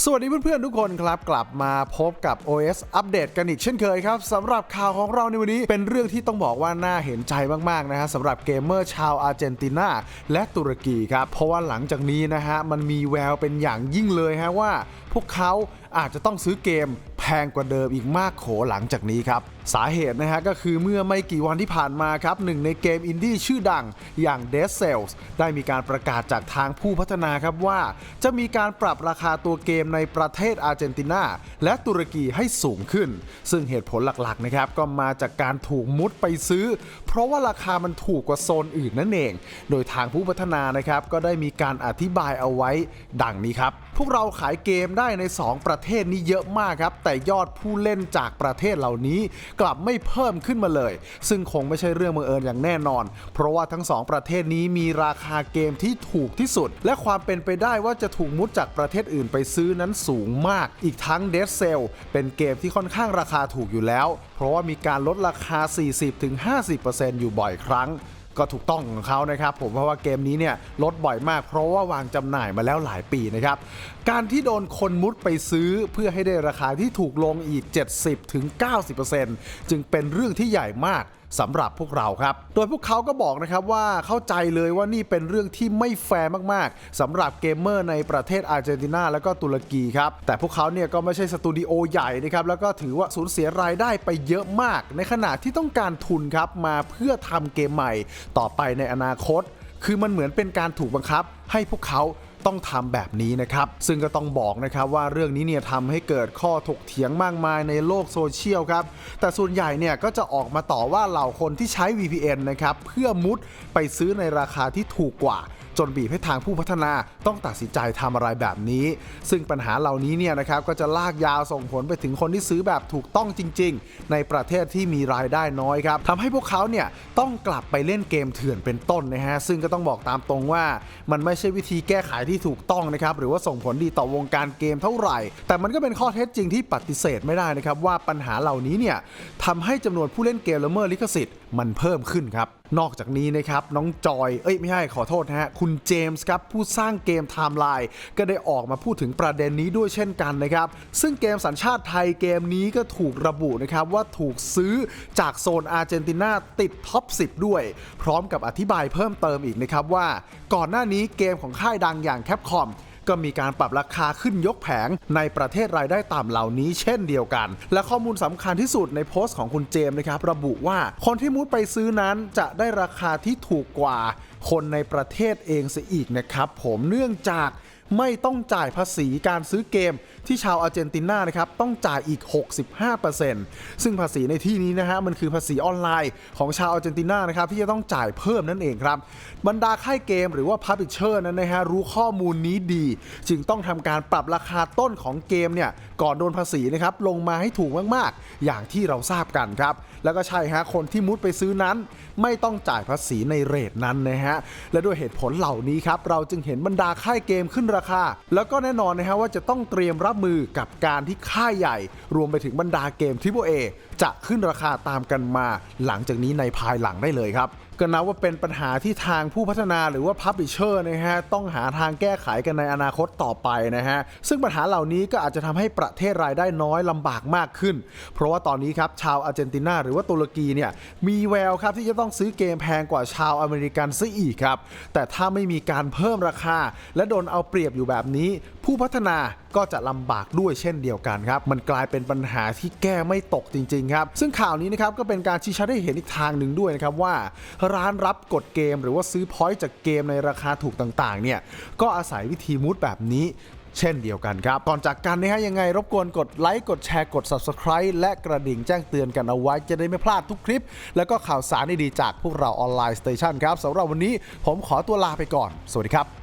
สวัสดีเพื่อนๆทุกคนครับ กลับมาพบกับ OS อัปเดตกันอีกเช่นเคยครับสำหรับข่าวของเราในวันนี้ เป็นเรื่องที่ต้องบอกว่าน่าเห็นใจมากๆนะฮะสำหรับเกมเมอร์ชาวอาร์เจนตินาและตุรกีครับ เพราะว่าหลังจากนี้นะฮะมันมีแววเป็นอย่างยิ่งเลยฮะว่า พวกเขาอาจจะต้องซื้อเกมแพงกว่าเดิมอีกมากโขหลังจากนี้ครับสาเหตุนะฮะก็คือเมื่อไม่กี่วันที่ผ่านมาครับหนึ่งในเกมอินดี้ชื่อดังอย่าง Dead Cells ได้มีการประกาศจากทางผู้พัฒนาครับว่า จะมีการปรับราคาตัวเกมในประเทศอาร์เจนตินาและตุรกีให้สูงขึ้น ซึ่งเหตุผลหลักๆนะครับก็มาจากการถูกมุดไปซื้อ เพราะว่าราคามันถูกกว่าโซนอื่นนั่นเอง โดยทางผู้พัฒนานะครับก็ได้มีการอธิบายเอาไว้ดังนี้ครับพวกเราขายเกมได้ใน 2 ประเทศนี้เยอะมากครับแต่ยอดผู้เล่นจากประเทศเหล่านี้กลับไม่เพิ่มขึ้นมาเลย ซึ่งคงไม่ใช่เรื่องบังเอิญอย่างแน่นอน เพราะว่าทั้ง 2 ประเทศนี้มีราคาเกมที่ถูกที่สุด และความเป็นไปได้ว่าจะถูกมุดจากประเทศอื่นไปซื้อนั้นสูงมาก อีกทั้ง Dead Cell เป็นเกมที่ค่อนข้างราคาถูกอยู่แล้ว เพราะว่ามีการลดราคา 40-50%อยู่บ่อยครั้ง ก็ถูกต้องของเขานะครับผมเพราะว่าเกมนี้เนี่ยลดบ่อยมาก เพราะว่าวางจำหน่ายมาแล้วหลายปีนะครับ การที่โดนคนมุดไปซื้อเพื่อให้ได้ราคาที่ถูกลงอีก 70-90%จึงเป็นเรื่องที่ใหญ่มาก สำหรับพวกเราครับ โดยพวกเขาก็บอกนะครับว่าเข้าใจเลยว่านี่เป็นเรื่องที่ไม่แฟร์มากๆสำหรับเกมเมอร์ในประเทศอาร์เจนตินาและก็ตุรกีครับ แต่พวกเขาเนี่ยก็ไม่ใช่สตูดิโอใหญ่นะครับแล้วก็ถือว่าสูญเสียรายได้ไปเยอะมาก ในขณะที่ต้องการทุนครับมาเพื่อทำเกมใหม่ ต่อไปในอนาคต คือมันเหมือนเป็นการถูกบังคับให้พวกเขา ต้องทำแบบนี้นะครับ ซึ่งก็ต้องบอกนะครับว่าเรื่องนี้เนี่ยทำให้เกิดข้อถกเถียงมากมายในโลกโซเชียลครับ แต่ส่วนใหญ่เนี่ยก็จะออกมาต่อว่าเหล่าคนที่ใช้ VPN นะครับเพื่อมุดไปซื้อในราคาที่ถูกกว่าจนบีบให้ทางผู้พัฒนาต้องตัดสินใจทำอะไรแบบนี้ ซึ่งปัญหาเหล่านี้เนี่ยนะครับก็จะลากยาวส่งผลไปถึงคนที่ซื้อแบบถูกต้องจริง ๆ ในประเทศที่มีรายได้น้อยครับทำให้พวกเขาเนี่ยต้องกลับไปเล่นเกมเถื่อนเป็นต้นนะฮะซึ่งก็ต้องบอกตามตรงว่ามันไม่ใช่วิธีแก้ไขที่ถูกต้องนะครับหรือว่าส่งผลดีต่อวงการเกมเท่าไหร่ แต่มันก็เป็นข้อเท็จจริงที่ปฏิเสธไม่ได้นะครับว่าปัญหาเหล่านี้เนี่ยทำให้จำนวนผู้เล่นเกมละเมิดลิขสิทธิ์มันเพิ่มขึ้นครับ นอกจากนี้นะครับน้องจอย เอ้ยไม่ใช่ขอโทษนะฮะคุณเจมส์ครับผู้สร้างเกมไทม์ไลน์ก็ได้ออกมาพูดถึงประเด็นนี้ด้วยเช่นกันนะครับ ซึ่งเกมสัญชาติไทยเกมนี้ก็ถูกระบุนะครับว่าถูกซื้อจากโซนอาร์เจนตินาติดท็อป 10 ด้วย พร้อมกับอธิบายเพิ่มเติมอีกนะครับว่า ก่อนหน้านี้เกมของค่ายดังอย่างแคปคอม ก็มีการปรับราคาขึ้นยกแผงในประเทศรายได้ต่ำเหล่านี้เช่นเดียวกัน และข้อมูลสำคัญที่สุดในโพสต์ของคุณเจมส์นะครับระบุว่าคนที่มุดไปซื้อนั้นจะได้ราคาที่ถูกกว่าคนในประเทศเองเสียอีกนะครับผมเนื่องจาก ไม่ต้องจ่ายภาษีการซื้อเกมที่ชาวอาร์เจนตินานะครับต้องจ่ายอีก 65%ซึ่งภาษีในที่นี้นะฮะมันคือภาษีออนไลน์ของชาวอาร์เจนตินานะครับที่จะต้องจ่ายเพิ่มนั่นเองครับบรรดาค่ายเกมหรือว่าพับลิเชอร์นั้นนะฮะรู้ข้อมูลนี้ดี จึงต้องทำการปรับราคาต้นของเกมเนี่ยก่อนโดนภาษีนะครับลงมาให้ถูกมากๆ อย่างที่เราทราบกันครับแล้วก็ใช่ฮะคนที่มุดไปซื้อนั้น ไม่ต้องจ่ายภาษีในเรทนั้นนะฮะและด้วยเหตุผลเหล่านี้ครับเราจึงเห็นบรรดาค่ายเกมขึ้นราคา แล้วก็แน่นอนนะฮะว่าจะต้องเตรียมรับมือกับการที่ค่ายใหญ่ รวมไปถึงบรรดาเกมทิ a เอจะขึ้นราคาตามกันมา หลังจากนี้ในภายหลังได้เลยครับก็นับว่าเป็นปัญหาที่ทางผู้พัฒนาหรือว่าพับลิเชอร์นะฮะต้องหาทางแก้ไขกันในอนาคตต่อไปนะฮะซึ่งปัญหาเหล่านี้ก็อาจจะทำให้ประเทศรายได้น้อยลำบากมากขึ้น เพราะว่าตอนนี้ครับชาวอาร์เจนตินาหรือว่าตุรกีเนี่ยมีแววครับที่จะต้องซื้อเกมแพงกว่าชาวอเมริกันซะอีกครับแต่ถ้าไม่มีการเพิ่มราคา และโดนเอาเปรียบอยู่แบบนี้ผู้พัฒนาก็จะลำบากด้วยเช่นเดียวกันครับ มันกลายเป็นปัญหาที่แก้ไม่ตกจริง ๆ ครับ ซึ่งข่าวนี้นะครับก็เป็นการชี้ชัดให้เห็นอีกทางหนึ่งด้วยนะครับว่า ร้านรับกดเกมหรือว่าซื้อพอยต์จากเกมในราคาถูกต่างๆเนี่ยก็อาศัยวิธีมูดแบบนี้เช่นเดียวกันครับ ก่อนจากกันนะฮะยังไงรบกวนกดไลค์กดแชร์กด Subscribe และกระดิ่งแจ้งเตือนกันเอาไว้จะได้ไม่พลาดทุกคลิป แล้วก็ข่าวสารดีๆจากพวกเราออนไลน์สเตชันครับสำหรับวันนี้ผมขอตัวลาไปก่อน สวัสดีครับ